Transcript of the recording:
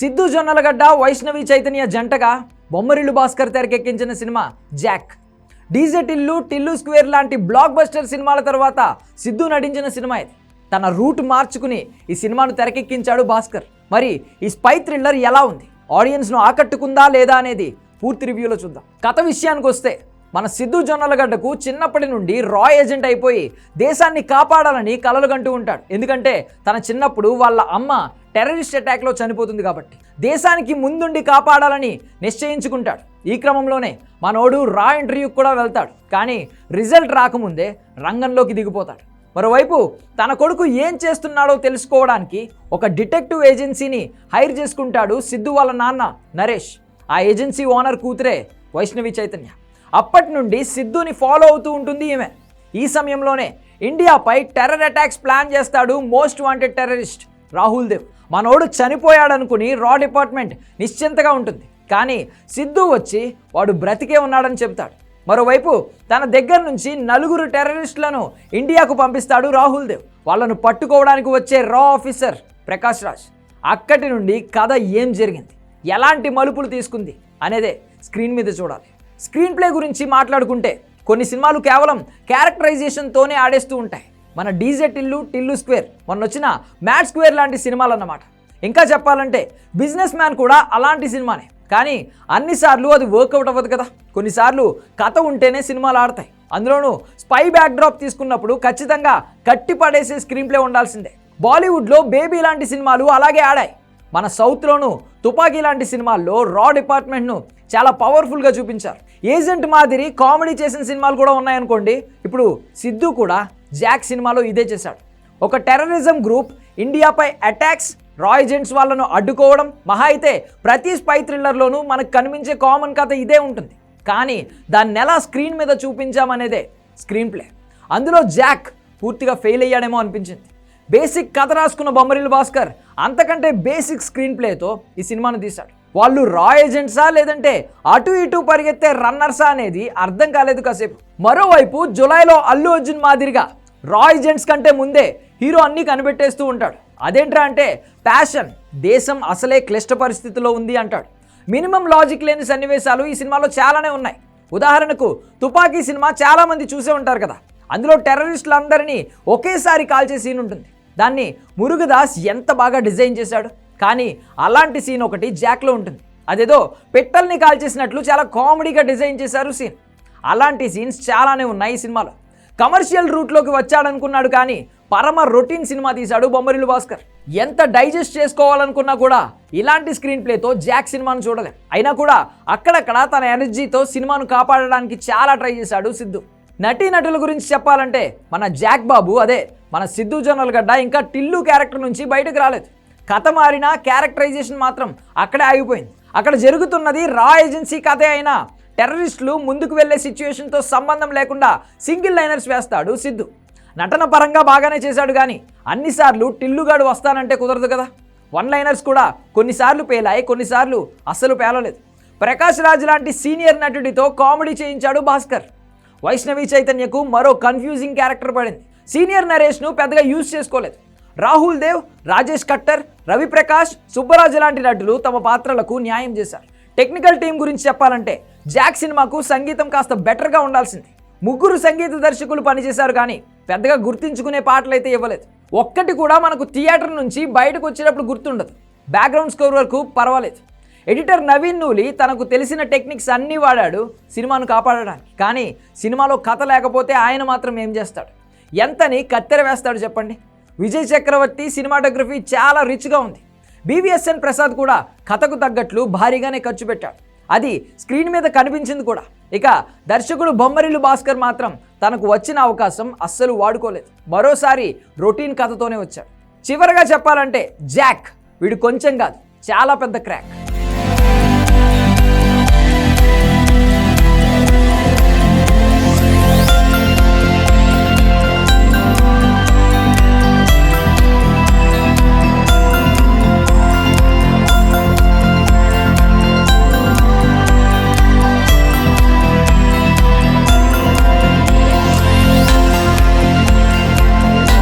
సిద్ధు జొన్నలగడ్డ వైష్ణవి చైతన్య జంటగా బొమ్మరిల్లు భాస్కర్ తెరకెక్కించిన cinema Jack. DJ Tillu Tillu square లాంటి బ్లాక్ బస్టర్ సినిమాల తర్వాత సిద్ధు నటించిన సినిమా ఇది. తన రూట్ మార్చుకుని ఈ సినిమాను తెరకెక్కించాడు భాస్కర్. మరి ఈ స్పై థ్రిల్లర్ ఎలా ఉంది? ఆడియన్స్ను ఆకట్టుకుందా లేదా అనేది పూర్తి రివ్యూలో చూద్దాం. కథ విషయానికి వస్తే మన సిద్ధు జొన్నలగడ్డకు చిన్నప్పటి నుండి రా ఏజెంట్ అయిపోయి దేశాన్ని కాపాడాలని కలలు కంటూ ఉంటాడు. ఎందుకంటే తన చిన్నప్పుడు వాళ్ళ అమ్మ టెర్రరిస్ట్ అటాక్లో చనిపోతుంది కాబట్టి. దేశానికి ముందుండి కాపాడాలని నిశ్చయించుకుంటాడు. ఈ క్రమంలోనే మనోడు రా ఇంటర్వ్యూకి కూడా వెళ్తాడు. కానీ రిజల్ట్ రాకముందే రంగంలోకి దిగిపోతాడు. మరోవైపు తన కొడుకు ఏం చేస్తున్నాడో తెలుసుకోవడానికి ఒక డిటెక్టివ్ ఏజెన్సీని హైర్ చేసుకుంటాడు సిద్ధు వాళ్ళ నాన్న నరేష్. ఆ ఏజెన్సీ ఓనర్ కూతురే వైష్ణవి చైతన్య. అప్పటి నుండి సిద్ధుని ఫాలో అవుతూ ఉంటుంది ఈమె. ఈ సమయంలోనే ఇండియాపై టెర్రర్ అటాక్స్ ప్లాన్ చేస్తాడు most wanted terrorist Rahul Dev. మనోడు చనిపోయాడనుకుని రా డిపార్ట్మెంట్ నిశ్చింతగా ఉంటుంది. కానీ సిద్ధు వచ్చి వాడు బ్రతికే ఉన్నాడని చెప్తాడు మరోవైపు తన దగ్గర నుంచి నలుగురు టెర్రరిస్టులను ఇండియాకు పంపిస్తాడు రాహుల్ దేవ్. వాళ్ళను పట్టుకోవడానికి వచ్చే రా ఆఫీసర్ ప్రకాష్ రాజ్. అక్కడి నుండి కథ ఏం జరిగింది? ఎలాంటి మలుపులు తీసుకుంది? అనేదే స్క్రీన్ మీద చూడాలి. స్క్రీన్ ప్లే గురించి మాట్లాడుకుంటే కొన్ని సినిమాలు కేవలం క్యారెక్టరైజేషన్తోనే ఆడేస్తూ ఉంటాయి. మన డీజే టిల్లు టిల్లు స్క్వేర్. మొన్న వచ్చిన మ్యాట్ స్క్వేర్ లాంటి సినిమాలు అన్నమాట ఇంకా చెప్పాలంటే బిజినెస్ మ్యాన్ కూడా అలాంటి సినిమానే. కానీ అన్నిసార్లు అది వర్కౌట్ అవ్వదు కదా. కొన్నిసార్లు కథ ఉంటేనే సినిమాలు ఆడతాయి. అందులోనూ స్పై బ్యాక్డ్రాప్ తీసుకున్నప్పుడు ఖచ్చితంగా కట్టి పడేసే స్క్రీన్ ప్లే ఉండాల్సిందే. బాలీవుడ్లో బేబీ లాంటి సినిమాలు అలాగే ఆడాయి. మన సౌత్లోనూ తుపాకీ లాంటి సినిమాల్లో రా డిపార్ట్మెంట్ను చాలా పవర్ఫుల్గా చూపించారు. ఏజెంట్ మాదిరి కామెడీ చేసిన సినిమాలు కూడా ఉన్నాయనుకోండి. ఇప్పుడు సిద్ధు కూడా జాక్ సినిమాలో ఇదే చేశాడు. ఒక టెర్రరిజం గ్రూప్ ఇండియాపై అటాక్స్ రాయ్ ఏజెంట్స్ వాళ్ళను అడ్డుకోవడం మహా అయితే ప్రతి స్పై థ్రిల్లర్లోనూ మనకు కనిపించే కామన్ కథ ఇదే ఉంటుంది. కానీ దాన్ని ఎలా స్క్రీన్ మీద చూపించామనేదే స్క్రీన్ ప్లే. అందులో జాక్ పూర్తిగా ఫెయిల్ అయ్యాడేమో అనిపించింది. బేసిక్ కథ రాసుకున్న బొమ్మరిల్ భాస్కర్ అంతకంటే బేసిక్ స్క్రీన్ ప్లేతో ఈ సినిమాను తీశాడు. వాళ్ళు రా ఏజెంట్సా లేదంటే అటు ఇటు పరిగెత్తే రన్నర్సా అనేది అర్థం కాలేదు కాసేపు. మరోవైపు జులైలో అల్లు అర్జున్ మాదిరిగా రాయ్ జెంట్స్ కంటే ముందే హీరో అన్నీ కనిపెట్టేస్తూ ఉంటాడు. అదేంట్రా అంటే ప్యాషన్ దేశం అసలే క్లిష్ట పరిస్థితిలో ఉంది అంటాడు. మినిమం లాజిక్ లేని సన్నివేశాలు ఈ సినిమాలో చాలానే ఉన్నాయి. ఉదాహరణకు తుపాకీ సినిమా చాలామంది చూసే ఉంటారు కదా. అందులో టెర్రరిస్టులందరినీ ఒకేసారి కాల్చే సీన్ ఉంటుంది. దాన్ని మురుగదాస్ ఎంత బాగా డిజైన్ చేశాడు. కానీ అలాంటి సీన్ ఒకటి జాక్లో ఉంటుంది. అదేదో పెట్టల్ని కాల్చేసినట్లు చాలా కామెడీగా డిజైన్ చేశారు సీన్. అలాంటి సీన్స్ చాలానే ఉన్నాయి ఈ సినిమాలో. కమర్షియల్ రూట్లోకి వచ్చాడనుకున్నాడు కానీ పరమ రొటీన్ సినిమా తీశాడు బొమ్మరిలు భాస్కర్. ఎంత డైజెస్ట్ చేసుకోవాలనుకున్నా కూడా ఇలాంటి స్క్రీన్ ప్లేతో జాక్ సినిమాను చూడలేం. అయినా కూడా అక్కడక్కడ తన ఎనర్జీతో సినిమాను కాపాడడానికి చాలా ట్రై చేశాడు సిద్ధు. నటీనటుల గురించి చెప్పాలంటే మన జాక్ బాబు అదే మన సిద్ధు గడ్డ ఇంకా టిల్లు క్యారెక్టర్ నుంచి బయటకు రాలేదు. కథ మారిన క్యారెక్టరైజేషన్ మాత్రం అక్కడే ఆగిపోయింది. అక్కడ జరుగుతున్నది రా ఏజెన్సీ కథే అయినా టెర్రరిస్టులు ముందుకు వెళ్ళే సిచ్యువేషన్తో సంబంధం లేకుండా సింగిల్ లైనర్స్ వేస్తాడు సిద్ధు. నటన పరంగా బాగానే చేశాడు కానీ అన్నిసార్లు టిల్లుగాడు వస్తానంటే కుదరదు కదా. వన్ లైనర్స్ కూడా కొన్నిసార్లు పేలాయి కొన్నిసార్లు అస్సలు పేలలేదు. ప్రకాష్ రాజ్ లాంటి సీనియర్ నటుడితో కామెడీ చేయించాడు భాస్కర్. వైష్ణవి చైతన్యకు మరో కన్ఫ్యూజింగ్ క్యారెక్టర్ పడింది. సీనియర్ నరేష్ను పెద్దగా యూజ్ చేసుకోలేదు. రాహుల్ దేవ్ రాజేష్ కట్టర్ రవిప్రకాష్ సుబ్బరాజు లాంటి నటులు తమ పాత్రలకు న్యాయం చేశారు. టెక్నికల్ టీం గురించి చెప్పాలంటే జాక్ సినిమాకు సంగీతం కాస్త బెటర్గా ఉండాల్సింది. ముగ్గురు సంగీత దర్శకులు పనిచేశారు కానీ పెద్దగా గుర్తించుకునే పాటలు అయితే ఇవ్వలేదు. ఒక్కటి కూడా మనకు థియేటర్ నుంచి బయటకు వచ్చినప్పుడు గుర్తుండదు. బ్యాక్గ్రౌండ్ స్కోర్ వరకు పర్వాలేదు. ఎడిటర్ నవీన్ నూలి తనకు తెలిసిన టెక్నిక్స్ అన్నీ వాడాడు సినిమాను కాపాడడానికి. కానీ సినిమాలో కథ లేకపోతే ఆయన మాత్రం ఏం చేస్తాడు? ఎంతని కత్తెర వేస్తాడు చెప్పండి? విజయ్ చక్రవర్తి సినిమాటోగ్రఫీ చాలా రిచ్గా ఉంది. బీవీఎస్ఎన్ ప్రసాద్ కూడా కథకు తగ్గట్లు భారీగానే ఖర్చు పెట్టాడు. అది స్క్రీన్ మీద కనిపించింది కూడా. ఇక దర్శకుడు బొమ్మరిల్లు భాస్కర్ మాత్రం తనకు వచ్చిన అవకాశం అస్సలు వాడుకోలేదు. మరోసారి రొటీన్ కథతోనే వచ్చాడు. చివరగా చెప్పాలంటే జాక్ వీడు కొంచెం కాదు చాలా పెద్ద క్రాక్.